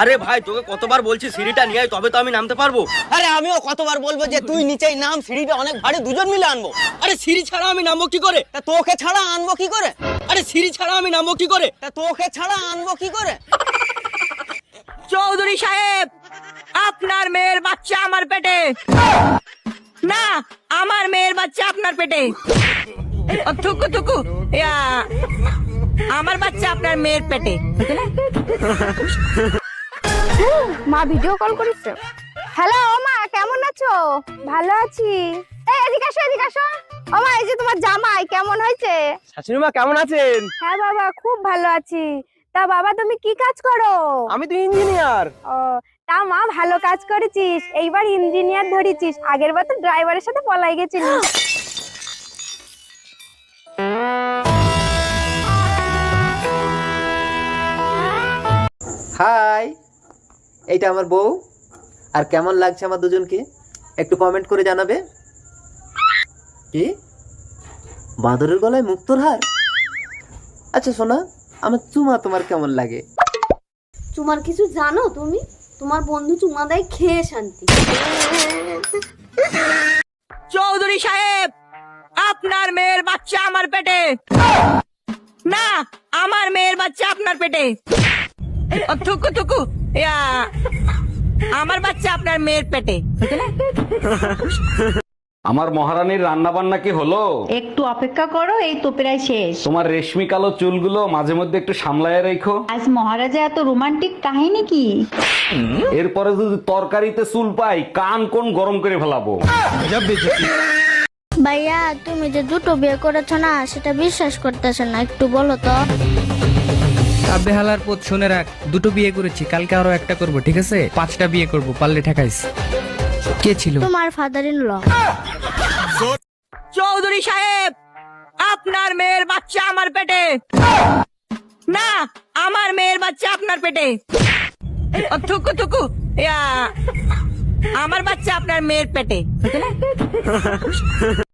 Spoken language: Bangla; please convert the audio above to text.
আরে ভাই তোকে কতবার বলছি সিঁড়িটা নিয়ে আয়, তবে তো আমি নামতে পারব। আরে আমিও কতবার বলব যে তুই নিচেই নাম সিঁড়িটা অনেক ভারী দুজন মিলে আনব। আরে সিঁড়ি ছাড়া আমি নামবো কি করে? তা তোকে ছাড়া আনব কি করে? আরে সিঁড়ি ছাড়া আমি নামবো কি করে? তা তোকে ছাড়া আনব কি করে? চৌধুরী সাহেব আপনার মেয়ের বাচ্চা আমার পেটে। না আমার মেয়ের বাচ্চা আপনার পেটে। থুকু থুকু। আমার বাচ্চা আপনার মেয়ের পেটে। মা ভিডিও কল করেছে। হ্যালো মা কেমন আছো? ভালো আছি। এই এদিকে আসো এদিকে আসো। ও মা এই যে তোমার জামাই কেমন হয়েছে? শাশুড়ি মা কেমন আছেন? হ্যাঁ বাবা খুব ভালো আছি। তা বাবা তুমি কি কাজ করো? আমি তো ইঞ্জিনিয়ার ও তা মা ভালো কাজ করেছিস। এইবার ইঞ্জিনিয়ার ধরেছিস। আগের বার তো ড্রাইভারের সাথে পলাই গেছিলিস হাই এইটা আমার বউ। আর কেমন লাগছে আমার দুজনকে? একটু কমেন্ট করে জানাবে। কি? বাঁদরের গলায় মুক্তোর হার? আচ্ছা সোনা আমার চুমা তোমার কেমন লাগে? তোমার কিছু জানো তুমি? তোমার বন্ধু চুমা দেয় খেয়ে শান্তি। চৌধুরী সাহেব আপনার মেয়ের বাচ্চা আমার পেটে। না আমার মেয়ের বাচ্চা আপনার পেটে। থুকু থুকু। আমার বাচ্চা আপনার মেয়ের পেটে আমার মহারানীর রান্না বান্না কি হলো? একটু অপেক্ষা করো এই তো প্রায় শেষ। তোমার রেশমি কালো চুলগুলো মাঝে মধ্যে একটু সামলায় রেখো। আজ মহারাজা এত রোমান্টিক কাহিনী কি? এরপরে যদি তরকারিতে চুল পাই কান কোন গরম করে ফেলাবো? ভাইয়া তুমি যে দুটো বিয়ে করেছ না সেটা বিশ্বাস করতেছে না একটু বলো তো। বেহালার পথ শুনে রাখ দুটো বিয়ে করেছি কালকে আরও একটা করব ঠিক আছে? পাঁচটা বিয়ে করব পারলে ঠেকাইস। কে ছিল? তোমার ফাদার ইন ল চৌধুরী সাহেব আপনার মেয়ের বাচ্চা আমার পেটে। না আমার মেয়ের বাচ্চা আপনার পেটে। থুকু থুকু। ইয়া, আমার বাচ্চা আপনার মেয়ের পেটে।